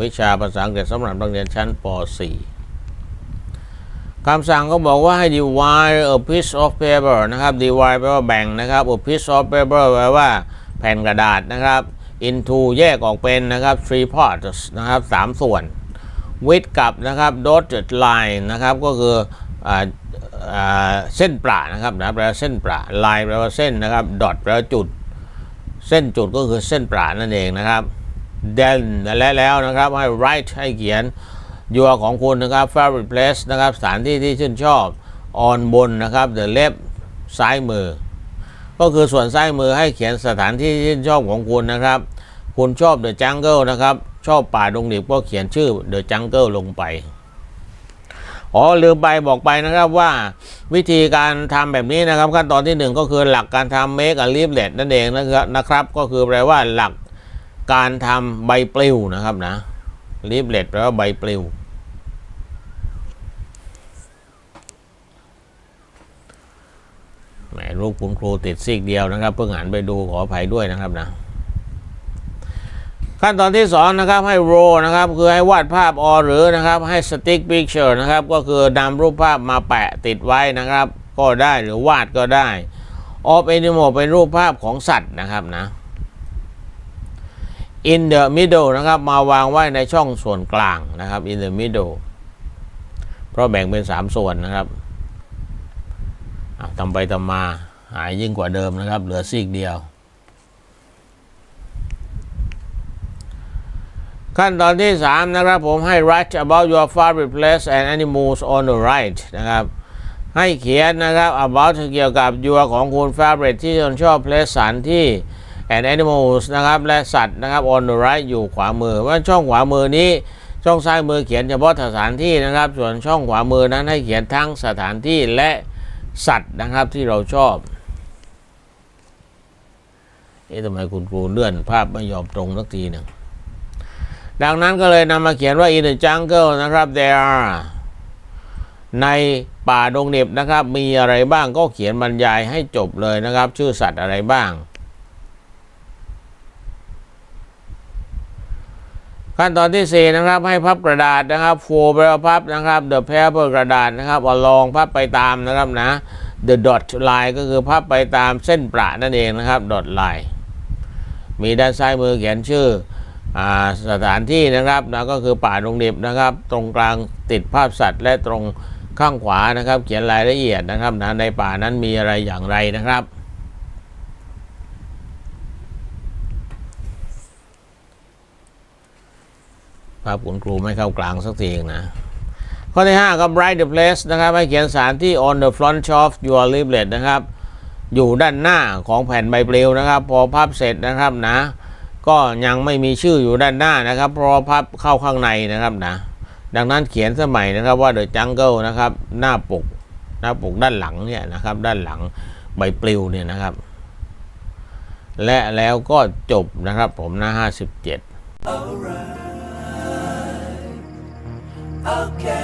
วิชาภาษาอังกฤษสำหรับนักเรียนชั้นป .4 คำสั่งก็บอกว่าให้ divide a piece of paper นะครับ divide แปลว่าแบ่งนะครับ a piece of paper แปลว่าแผ่นกระดาษนะครับ into แยกออกเป็นนะครับ three parts นะครับสามส่วน with กับนะครับ dotted line นะครับก็คือออเส้นประนะครับนะแปลว่าเส้นประ line แปลว่าเส้นนะครับ dot แปลว่าจุด เส้นจุดก็คือเส้นประนั่นเองนะครับ then และแล้วนะครับ ให้ write ให้เขียน your ของคุณนะครับ favorite place นะครับสถานที่ที่ชื่นชอบ on บนนะครับ the left ซ้ายมือ ก็คือส่วนซ้ายมือให้เขียนสถานที่ที่ชื่นชอบของคุณนะครับ คุณชอบ the jungle นะครับ ชอบป่าดงดิบก็เขียนชื่อ the jungle ลงไปอ๋อลืมไปบอกไปนะครับว่าวิธีการทำแบบนี้นะครับขั้นตอนที่หนึ่งก็คือหลักการทำ make a leaflet นั่นเองนะครับนะครับ ก็คือแปลว่าหลัก การทำใบปลิวนะครับนะ leaflet แปลว่าใบปลิว แหมรูปคุณครูติดซีกเดียวนะครับ เพิ่งหันไปดูขออภัยด้วยนะครับนะ ขั้นตอนที่สองนะครับให้ row นะครับ คือให้วาดภาพ or หรือนะครับ ให้ stick picture นะครับ ก็คือนำรูปภาพมาแปะติดไว้นะครับ ก็ได้หรือวาดก็ได้ of animal เป็นรูปภาพของสัตว์นะครับนะ in the middle นะครับ มาวางไว้ในช่องส่วนกลางนะครับ in the middle เพราะแบ่งเป็น 3 ส่วนนะครับทำไปทำมาหายยิ่งกว่าเดิมนะครับ เหลือซีกเดียว ขั้นตอนที่ 3 นะครับผมให้ write about your favorite place and animals on the right นะครับให้เขียนนะครับ about เกี่ยวกับ your ของคุณ favorite ที่คุณชอบ place สถานที่ and animals นะครับ และสัตว์นะครับ on the right อยู่ขวามือว่าช่องขวามือนี้ ช่องซ้ายมือเขียนเฉพาะสถานที่นะครับ ส่วนช่องขวามือนั้นให้เขียนทั้งสถานที่และสัตว์นะครับที่เราชอบเอ๊ะทำไมคุณครูเลื่อนภาพไม่ยอมตรงสักทีหนึ่งดังนั้นก็เลยนำมาเขียนว่า in the jungle นะครับ there are ในป่าดงเดิบนะครับ มีอะไรบ้างก็เขียนบรรยายให้จบเลยนะครับ ชื่อสัตว์อะไรบ้าง ขั้นตอนที่ 4 นะครับ ให้พับกระดาษนะครับ for แปลว่าพับนะครับ the paper กระดาษนะครับ along พับไปตามนะครับนะ the dot line ก็คือพับไปตามเส้นประนั่นเองนะครับ dot line มีด้านซ้ายมือเขียนชื่ออสถานที่นะครับนะก็คือป่าดงดิบนะครับ ตรงกลางติดภาพสัตว์ และตรงข้างขวานะครับ เขียนรายละเอียดนะครับนะในป่านั้นมีอะไรอย่างไรนะครับ ภาพคุณครูไม่เข้ากลางสักทีนะข้อที่5ก็ write the place นะครับให้เขียนสานที่ on the front of your leaflet นะครับ อยู่ด้านหน้าของแผ่นใบปลิวนะครับ พอพับเสร็จนะครับนะ ก็ยังไม่มีชื่ออยู่ด้านหน้านะครับ เพราะพับเข้าข้างในนะครับนะ ดังนั้นเขียนสมัยนะครับว่า the jungle นะครับหน้าปกหน้าปกด้านหลังเนี่ยนะครับ ด้านหลังใบปลิวเนี่ยนะครับ และแล้วก็จบนะครับผมหน้า 57 Okay.